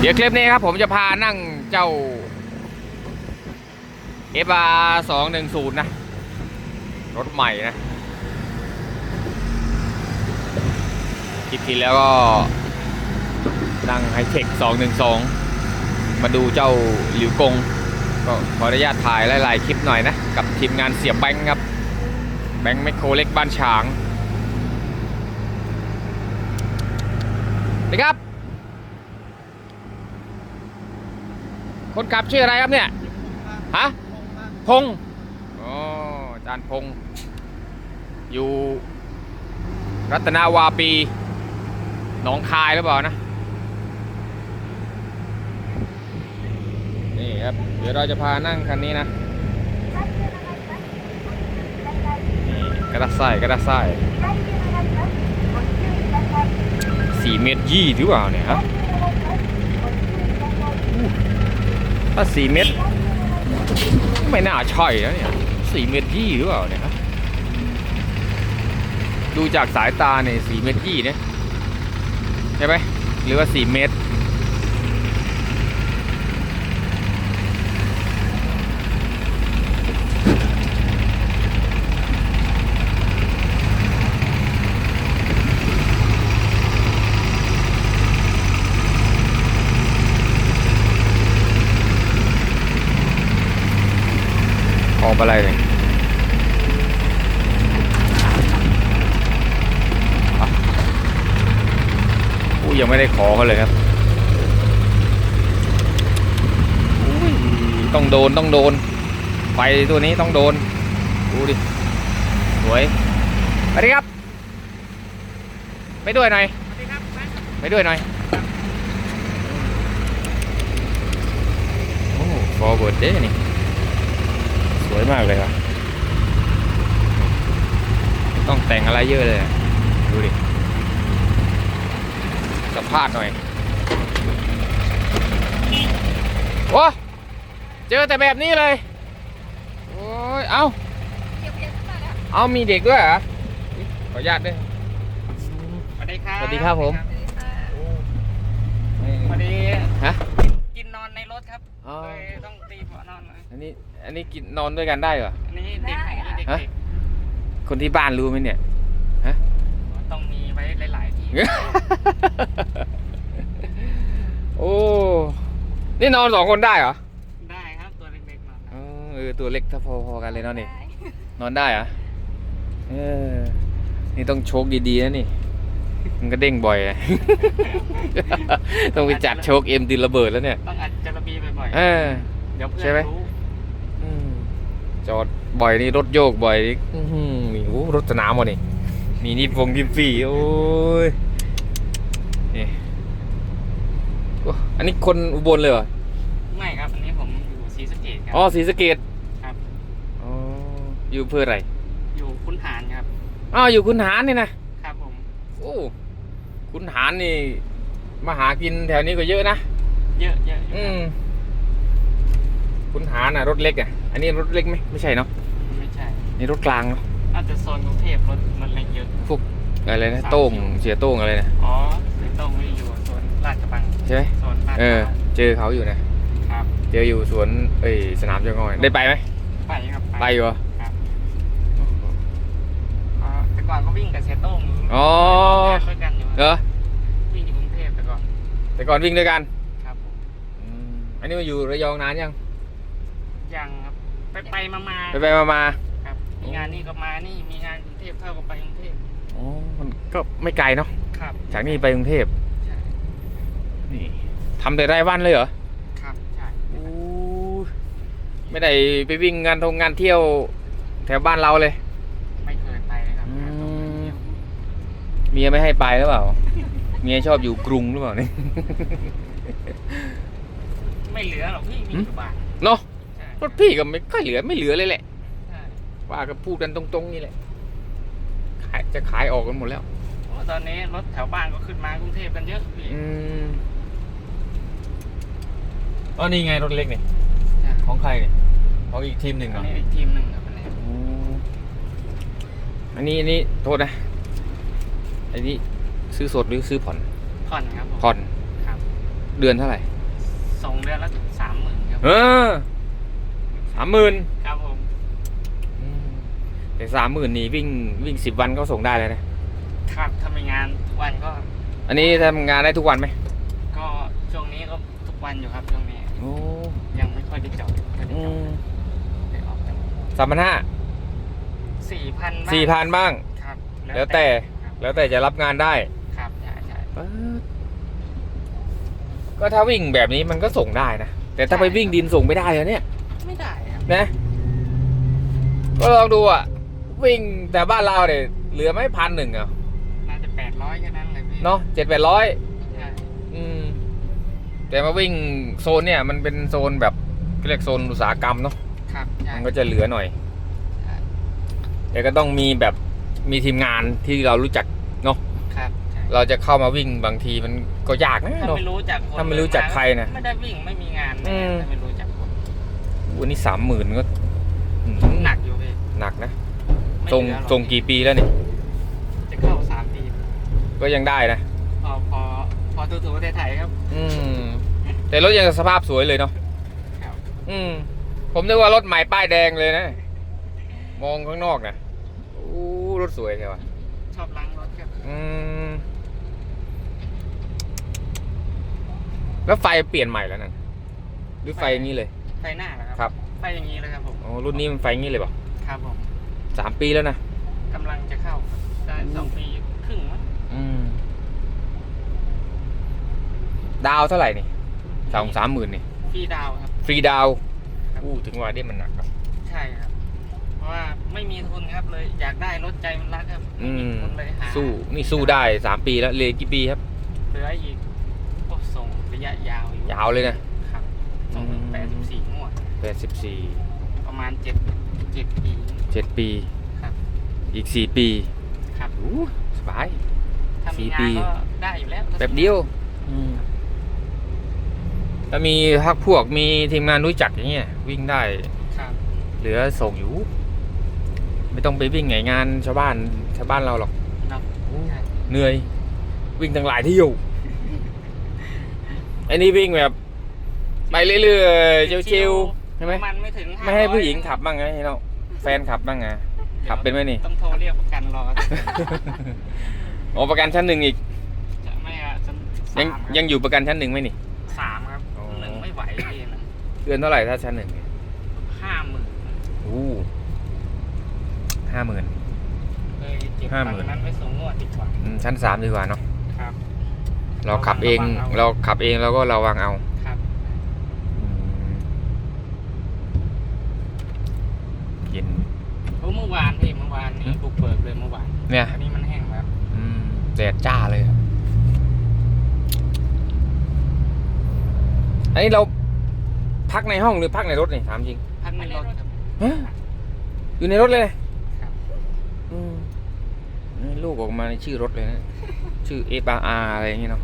เดี๋ยวคลิปนี้ครับผมจะพานั่งเจ้า FR 210 นะ รถใหม่นะ คลิปที่แล้วก็ นั่งไฮเทค212 มาดูเจ้าหลิวกง ก็ขออนุญาตถ่ายหลายๆ คลิปหน่อยนะ กับทีมงานเสียบแบงค์ครับ แบงค์แมคโครเล็กบ้านฉางสวัสดีครับ คนขับชื่ออะไรครับเนี่ยฮะพงษ์อ๋ออาจารย์พงษ์อยู่รัตนาวาปีหนองคายหรือเปล่านะนี่ครับ เดี๋ยวเราจะพานั่งคันนี้นะนี่กระดาษทรายกระดาษทรายสี่เมตรยี่หรือเปล่าเนี่ยฮะ ถ้าสี่เมตรไม่น่าใช่นะเนี่ยสี่เมตรยี่หรือเปล่าเนี่ยดูจากสายตาเนี่ยสี่เมตรยี่เนี่ยใช่ไหมหรือว่าสี่เมต รออกอะไรเนี่ยอะอู้ยังไม่ได้ขอเขาเลยครับอุ้ยต้องโดนต้องโดนไฟตัวนี้ต้องโดน ดูดิ สวยสวัสดีครับ ไปด้วยหน่อยไปด้วยหน่อยโอ้ฟอร์เวิร์ดเด้นี่ สวยมากเลยว่ะไม่ต้องแต่งอะไรเยอะเลยอะดูดิสัมภาษณ์หน่อย โอ้เจอแต่แบบนี้เลย โอ้ย เอาเอามีเด็กด้วยเหรออุ๊ยขออนุญาตด้วย สวัสดีครับ สวัสดีครับผมพอดีฮะ กินนอนในรถครับอ๋อเลยต้องตีเบาะนอนหน่อยอันนี้ อันนี้กินนอนด้วยกันได้เหรออันนี้เด็กได้อันนี้เด็กฮะ คนที่บ้านรู้ไหมเนี่ย ๆต้องมีไว้หลายๆที่โอ้ นี่นอนสองคนได้เหรอ ได้ครับตัวเล็กๆนอนอ๋อเออตัวเล็กถ้าพอๆกันเลยเนาะนี่ นอนได้เหรอะเออ นี่ต้องโชคดีๆนะนี่ มันก็เด้งบ่อยอะ ต้องไปจัดโชคเอ็มดินระเบิดแล้วเนี่ย ต้องอัดจระบีบ่อยเออ ๆ เดี๋ยวเพื่อใช่ไหมนรู้อืม จอดบ่อยนี่รถโยกบ่อยนี่อื้อหือนี่โอ้รถสนามวะนี่มีนิดวงดิมฟรีโอ้ยนี่โอ้อันนี้คนอุบลเลยเหรอไม่ครับอันนี้ผมอยู่ศรีสะเกษครัอ๋อศรีสะเกดครับอ๋ออยู่อำเพื่ออะไร อยู่คุ้นหารครับอ้าวอยู่คุณหารนี่นะครับผมโอ้คุณหารนี่มาหากินแถวนี้ก็เยอะนะเยอะเยอะอยู่อืครัมคุณหารน่ะรถเล็กอะ อันนี้รถเล็กไหมไม่ใช่เนาะบไม่ใช่นี่รถกลางเนาะน่าจะโซนกรุงเทพรถมันเล็กเยอะพวกอะไรนะสามโต้งคิวเสียโต้งอะไรนะอ๋อไม่ต้องไม่อยู่โซนลาดกระบังใช่ไหมโซนลาดกเอระอบังเจอเขาอยู่นะครับเจออยู่สวนเอ้ยสนามเจ้าง่อยได้ไปไหมไปครับไปอยู่เหรอครับอ๋อแต่ก่อนก็วิ่งกับเซโต้งอ๋อทำงานด้วยกันอยู่เหรอวิ่งอยู่กรุงเทพแต่ก่อนแต่ก่อนวิ่งด้วยกันครับผมอืมอันนี้มาอยู่ระยองนานยังยังครับ ไปไปมามาไปไปมามาครับมีงานนี่ก็มานี่มีงานกรุงเทพเข้าก็ไปกรุงเทพอ๋อมันก็ไม่ไกลเนาะครับ จากนี่ไปกรุงเทพใช่นี่ทำแต่รายวันเลยเหรอครับใช่อู้ไม่ได้ไปวิ่งงานทงงานเที่ยวแถวบ้านเราเลย ไม่เคยไปเลยครับอืมงานตรงนั้นเที่ยวเมียไม่ให้ไปหรือเปล่า เมียชอบอยู่กรุงหรือเปล่าเนี่ยไม่เหลือหรอกพี่มีหืมอยู่บ้านเนาะใช่ รถพี่ก็ไม่ค่อยเหลือไม่เหลือเลยแหละ ใช่ว่าก็พูดกันตรงๆนี่แหละขายจะขายออกกันหมดแล้วโอ้ตอนนี้รถแถวบ้านก็ขึ้นมากรุงเทพกันเยอะพี่อืมอ๋อนี่ไงรถเล็กนี่ใช่ของใครเนี่ยของอีกทีมหนึ่งเหรอัอนนี้อีกทีมหนึ่งครับอันนี้อืมอันนี้อันนี้โทษนะ อันนี้ซื้อสดหรือซื้อผ่อน ผ่อนครับผมผ่อนครับอเดือนเท่าไหร่ ส่งเดือนละสามหมื่นครับ เออ สามหมื่นครับผมแต่สามหมื่นนี่วิ่งวิ่งสิบวันก็ส่งได้เลยนะ ครับถ้ามีงานทุกวันก็ อันนี้ทำงานได้ทุกวันไหม ก็ช่วงนี้ก็ทุกวันอยู่ครับช่วงนี้โอ้ยังไม่ค่อยได้จอดไม่ค่อยได้อืจอดมได้ออกกันสามพันห้าสี่พันสี่พันบ้างครับ แล้วแต่ครับแล้วแต่จะรับงานได้ ครับใช่ใช่ก็ถ้าวิ่งแบบนี้มันก็ส่งได้นะ แต่ถ้าไปวิ่งดินส่งไม่ได้เลยเนี่ย ไม่ได้ครับ นะ ก็ลองดูอะ วิ่งแต่บ้านเราเนี่ยเหลือไม่พันหนึ่งอะน่าจะแปดร้อยแค่นั้นเลยพี่เนาะเจ็ดแปดร้อยใช่อืม แต่มาวิ่งโซนเนี่ย มันเป็นโซนแบบเรียกโซนอุตสาหกรรมเนาะครับใช่มันก็จะเหลือหน่อยใช่แต่ก็ต้องมีแบบมีทีมงานที่เรารู้จักเนาะครับใช่เราจะเข้ามาวิ่งบางทีมันก็ยากนะถ้าเนาะ ไม่รู้จักคนถ้าไม่รู้จักใครนะไม่ได้วิ่งไม่มีงานอืมถ้าไม่รู้จักคน วันนี้สามหมื่นก็อืมหนักอยู่พี่หนักนะไม่ส่งเหลือหรอกส่งกี่ปีแล้วนี่จะเข้าสามปี ก็ยังได้นะพอพอพอถูถูไทยๆครับ อืม แต่รถยังสภาพสวยเลยเนาะครับอืม ผมนึกว่ารถใหม่ป้ายแดงเลยนะ มองข้างนอกนะอู้รถสวยใช่ปะชอบล้างรถครับอืมแล้วไฟเปลี่ยนใหม่แล้วนั่นหรือไฟอย่างนี้เลย ไฟหน้าเหร อคครัรับไฟอย่างนี้เลยครับผมอ๋อรุ่นนี้มันไฟอย่างนี้เลยเปล่ะครับผมสามปีแล้วนะกำลังจะเข้าครับได้สองปีครึ่งมั้งอืมดาวเท่าไหร่นี่สองสามหมื่นนี่ฟรีดาวน์ครับ ฟรีดาวครับ อู้ถึงว่าได้มันหนักครับ ใช่ครับ เพราะว่าไม่มีทุนครับเลย อยากได้รถใจมันรักครับอืไม่มีม ทุนเลยหาสู้นี่สู้ได้สามปีแล้วเหลยกี่ปีครับ เหลืออีกโอ้ส่งระยะยาวอยู่ยาวเลยนะ ครับส่ง อืม แปด สิบสี่งวด แปดสิบสี่ประมาณเจ็ดเจ็ดปี เจ็ดปี ครับ อีกสี่ปีครับ อู้สบาย ถ้าสี่มีงาปี นก็ได้อยู่แล้วแบบเดียวถ้ามีพักพวกมีทีมงานรู้จักอย่างเงี้ยวิ่งได้ ครับ เหลือส่งอยู่ ไม่ต้องไปวิ่งไงงานชาวบ้านชาวบ้านเราหรอกเนาะ ใช่เหนื่อย วิ่งตั้งหลายที่อยู่อันนี้วิ่งแบบ ไปเรื่อยๆชิวๆใช่ไหมมันไม่ถึงไม่ให้500ผู้หญิงขับบ้างไงเนาะแฟนขับบ้างไงขับเป็นไหมนี่ ต้องโทรเรียกประกันรอโอ้ประกันชั้นหนึ่งอีกจะไม่อะจะยังสามครับยังอยู่ประกันชั้นหนึ่งไหมนี่ สามครับอ๋อ หนึ่งไม่ไหวพี่นะเดือนเท่าไหร่ถ้าชั้นหนึ่งห้าหมื่นอู้ห้าหมื่น เลยเก็บห้าตัหงมื่นค์นั้นไว้ส่งงวดดีกว่าชั้นสามดีกว่าเนาะครับ เราขับเองระวังเอาเราขับเองเราก็ระวังเอา ครับ เย็น เพราะเมื่อวานพี่เมื่อวานนี้ หืม บุก เบิกเลยเมื่อวานเนี่ยอันนี้มันแห้งแล้วอืมแดดจ้าเลยครับอันนี้เราพักในห้องหรือพักในรถนี่ถามจริงพักในรถครับฮะอยู่ในรถเลยครับอืมนี่ลูกออกมาในชื่อรถเลยนะชื่อเอฟอาร์อะไรอย่างเงี้ยเนาะ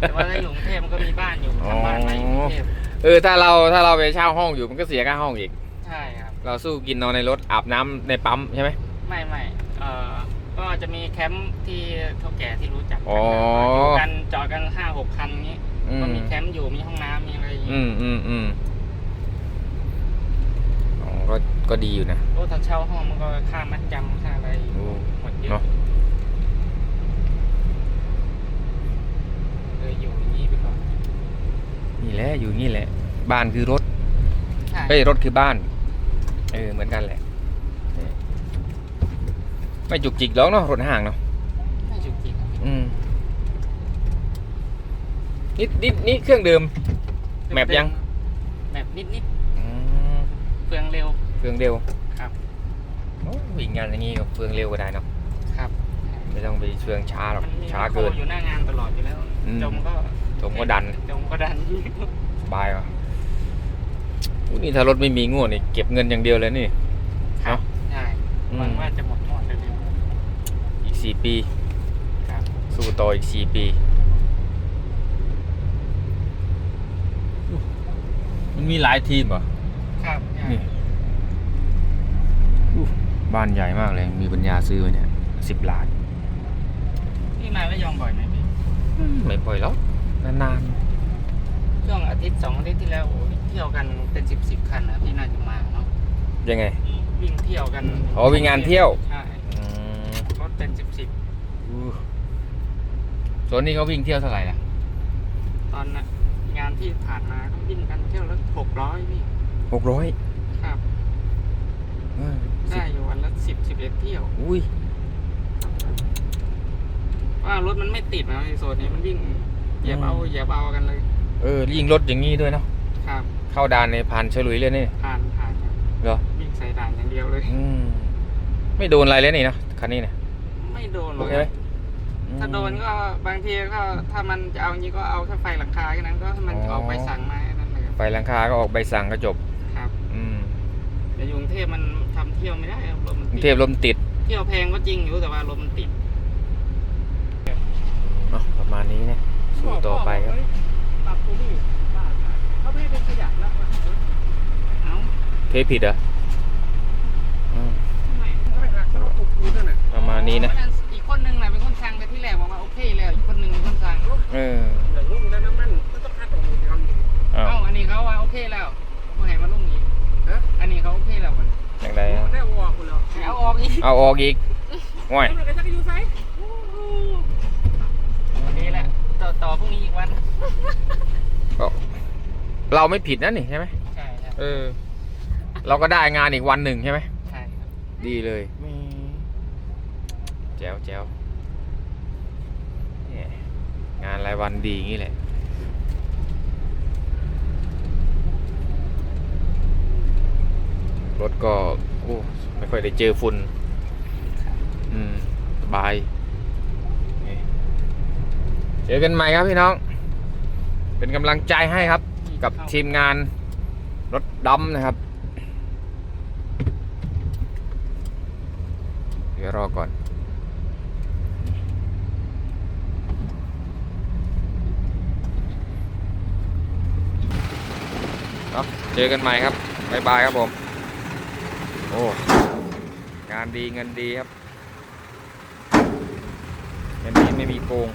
แต่ว่าถ้าอยู่กรุงเทพมันก็มีบ้านอยู่ทำบ้านไว้อยู่กรุงเทพเออถ้าเราถ้าเราไปเช่าห้องอยู่มันก็เสียค่าห้องอีก ใช่ครับ เราสู้กินนอนในรถอาบน้ำในปั๊มใช่ไหม ไม่ไม่เอ่อก็จะมีแคมป์ที่เท่าแก่ที่รู้จักกัอ๋ออยู่กันจอดกันห้าหกคันนี้ อืก็มมีแคมป์อยู่มีห้องน้ำมีอะไรอย่างอืงี้มอืมอืมอ๋อก็ก็ดีอยู่นะโอ้ถ้าเช่าห้องมันก็ค่ามัดจำค่าอะไรโอ้ หมดเยเนอะ อะเลยอยู่อย่างนี้ไปก่อนนี่แหละอยู่นี่แหละ บ้านคือรถใช่เอ้ยรถคือบ้าน เออเหมือนกันแหละนี่ไม่จุกจิกหรอกเนาะรถห่างเนาะไม่จุกจิกครับอืมนี่นี่นี่เครื่องเดิม แมปยังแมปนิดนิดอืมๆเฟืองเร็วเครื่องเร็วครับโอ้วิ่งงานอย่างงี้ก็เฟืองเร็วก็ได้เนาะครับ ไม่ต้องไปเฟืองช้าหรอกมันมีช้าไมโครเกินอยู่หน้างานตลอดอยู่แล้วอืมจมก็ผมก็ดันจมก็ดันสบายว่ะอุ๊ย นี่ถ้ารถไม่มีงวดนี่เก็บเงินอย่างเดียวเลยนี่ ครับใช่อืมหวังว่าจะหมดหมดเร็วอีกสี่ปีๆครับสู้ต่ออีกสี่ปี มันมีหลายทีมเหรอ ครับใช่นี่อู้บ้านใหญ่มากเลย มีปัญญาซื้อไหมเนี่ยสิบล้าน พี่มาไม่ยอมบ่อยไหมพี่อืมไม่ปล่อยหรอกนานช่วงอาทิตย์สองอาทิตย์ที่แล้วโอ้ยเที่ยวกันเป็นสิบสิบคันนะที่น่าจะมาเนาะๆยังไง วิ่งเที่ยวกันอ๋อวิ่งงานเที่ยว ใช่อืมรถเป็นสิบสิบอู้ส่วนนี้เขาวิ่งเที่ยวเท่าไหร่ล่ะตอนน่ะงานที่ผ่านมาก็วิ่งกันเที่ยวละหกร้อยพี่หกร้อยครับได้อยู่วันละสิบสิบเอ็ดเที่ยวอุ้ยว่ารถมันไม่ติดนะในโซนนี้มันวิ่งเหยียบเอาอืมเหยียบเอากันเลย เออยิงรถอย่างนี้ด้วยเนาะครับ เข้าด่านในผ่านฉลุยเลยนี่ผ่านผ่านครับเหรอวิ่งใส่ด่านอย่างเดียวเลยอืมไม่โดนอะไรเลยนี่เนาะคันนี้เนี่ยไม่โดนหรอกใช่ไหมถ้าโดนก็บางทีก็ถ้ามันจะเอาจริงก็เอาแค่ไฟหลังคาแค่นั้นก็ให้มันออกไปสั่งมาแค่นั้นเลยครับไฟหลังคาก็ออกใบสั่งก็จบครับ อืมแต่อยกรุงเทพมันทำเที่ยวไม่ได้ครับรถมันกรุติงดเทพลมติด เที่ยวแพงก็จริงอยู่แต่ว่ารถมันติด เนาะประมาณนี้นะสู้ต่อไปครับ ปรับกูนี่บ้าเขาไม่ให้เป็นขยะแล้วว่ะเอ้า เทผิดเหรออืมทำไมเขาไปหักเขาปลุกกูนั่นน่ะประมาณนี้นะ อีกคนนึงน่ะเป็นคนสั่งแต่ที่แรกบอกว่าโอเคแล้วอีกคนนึงเป็นคนสั่งเออเดี๋ยวลุงแล้วน้ำมันก็ต้องคัดออกอีกครับอ้าวเอ้าอันนี้เขาว่าโอเคแล้วผมให้มาลุงอีกฮะอันนี้เขาโอเคแล้วมันอย่างไรอะได้ออกคุณแล้วเอาออกอีกเอาออกอีกง่อยมันก็จะอยู่ไซวันนี้แหละต่อต่อพรุ่งนี้อีกวันก็เราไม่ผิดนะนี่ใช่ไหมใช่ครับ เออ เราก็ได้งานอีกวันหนึ่งใช่ไหมใช่ครับดีเลยแจ๋วแจ๋วเนี่ยงานรายวันดีอย่างนี้แหละรถก็โอ้ไม่ค่อยได้เจอฝุ่นอืมสบายนี่เจอกันใหม่ครับพี่น้อง เป็นกำลังใจให้ครับกับทีมงานรถดำนะครับ เดี๋ยวรอก่อน เนาะเจอกันใหม่ครับบายบายครับผม โอ้ งานดีเงินดีครับเงินดีไม่มีโกง